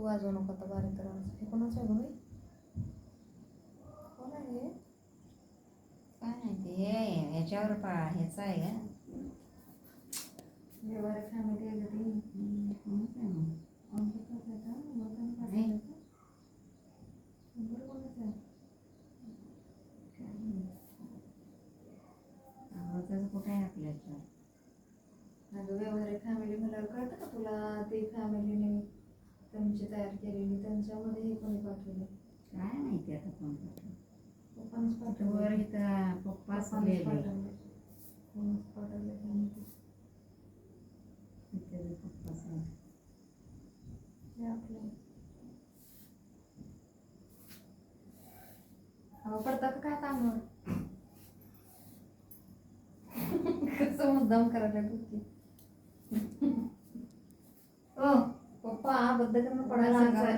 तू वाजवू नको आता बारीक करा हे कोणाचं आहे गं बाई? कोण आहे? काय नाही ते हे याच्यावर पा ह्याचा आहे का व्यवहार फॅमिली आहे ती? माहीत. कुठे आहे आपल्या याच्यावर अगं व्यवहार फॅमिली म्हणल्यावर कळतं का तुला ते फॅमिलीने त्यांची तयार केलेली त्यांच्यामध्ये हे कोणी पाठवलं? काय माहिती आता कोण पाठवलं. पप्पानेच पाठवलं. इथं पप्पाच पप्पानेच पाठवलं. कोणीच पाठवलं काय माहिती. इथे बी पप्पाच. हे आपलं. अहो पडता का काय कामावर? कसं मुद्दाम करायला गोष्टी ओ पप्पा बद्द करणं पडायला सांगा. सांगा